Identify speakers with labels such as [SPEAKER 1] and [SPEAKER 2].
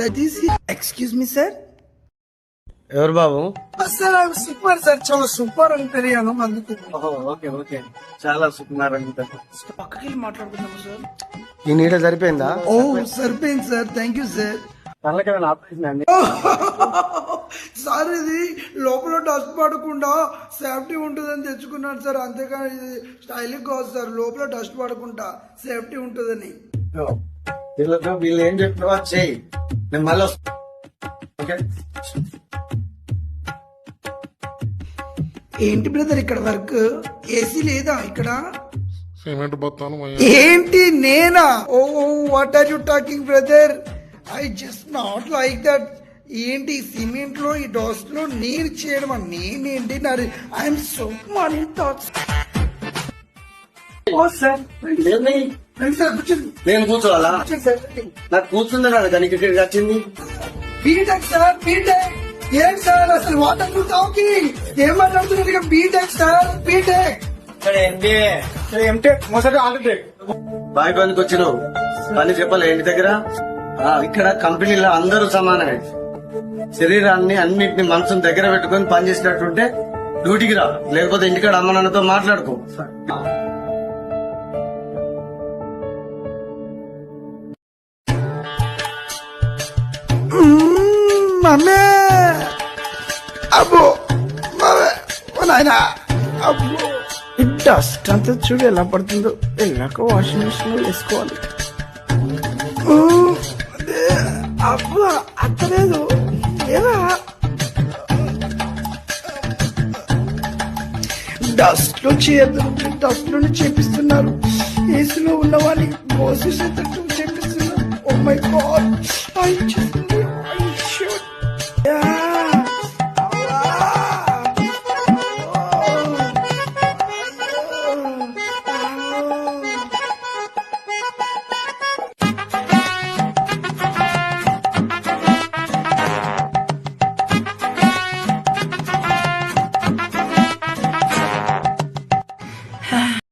[SPEAKER 1] That is excuse me sir
[SPEAKER 2] ఎవరు బాబు?
[SPEAKER 1] Sir super sir చాలా సూపర్ అని తెలియను అందుకు.
[SPEAKER 2] Okay okay. చాలా సుకుమారంగా
[SPEAKER 1] పక్కకి వెళ్ళి మాట్లాడుకుందాం సార్
[SPEAKER 2] ఈ నీడ సరిపోయిందా?
[SPEAKER 1] ఓ సరిపోయింది సార్ థ్యాంక్ యూ సార్
[SPEAKER 2] కళ్ళకేమైనా ఆపరేషన్ అండి?
[SPEAKER 1] సార్ ఇది లోపల డస్ట్ పడకుండా సేఫ్టీ ఉంటుందని తెచ్చుకున్నాను సార్ అంతేకాని ఇది స్టైలింగ్ కాదు సార్ లోపల డస్ట్ పడకుండా సేఫ్టీ ఉంటుందని.
[SPEAKER 2] వీళ్ళు ఏం చెప్పినా చెయ్యి. నేను మళ్ళీ వస్తా ఓకే
[SPEAKER 1] ఏంటి బ్రదర్ ఇక్కడ వర్క్? ఏసీ లేదా ఇక్కడ?
[SPEAKER 3] సిమెంట్ బత్తాను
[SPEAKER 1] ఏంటి నేనా? ఓ what are you talking brother I just not like that ఏంటి సిమెంట్లో ఈ డోస్ట్లో నేను చేయడం? నేనేంటి నాది? ఐఎమ్ సో మనీ థాట్స్
[SPEAKER 2] నేను కూర్చోవాలా? నాకు కూర్చుంది కదా దానికి ఇక్కడికి వచ్చింది
[SPEAKER 1] బీటెక్ సార్ బీటెక్. ఏం సార్ అసలు వాట్ ఆర్ యు టాకింగ్ ఏం మాట్లాడుతున్నారు బీటెక్ సార్ బీటెక్.
[SPEAKER 2] బాయ్ పనికి వచ్చినావు. పని చెప్పాలి ఇంటి దగ్గర? ఆ, ఇక్కడ కంపెనీలో అందరూ సమానమే. శరీరాన్ని అన్నిటిని మనసుని దగ్గర పెట్టుకొని పని చేసినట్టుంటే డ్యూటీకి రా. లేకపోతే ఇంటికాడ అమ్మ నాన్నతో మాట్లాడుకో.
[SPEAKER 1] మమ్మీ అబ్బో మమ్మీ అబ్బో. డస్ట్ అంతా చూడు ఎలా పడుతుందో. వెళ్ళాక వాషింగ్ మిషన్ వేసుకోవాలి. అదే, అబ్బా అత్తలేదు. ఎలా డస్ట్లో చేయద్దు డస్ట్లోనే చేపిస్తున్నారు. ఏసీలో ఉన్న వాళ్ళని మోసేసేటట్టు చేపిస్తున్నారు. Oh my God I just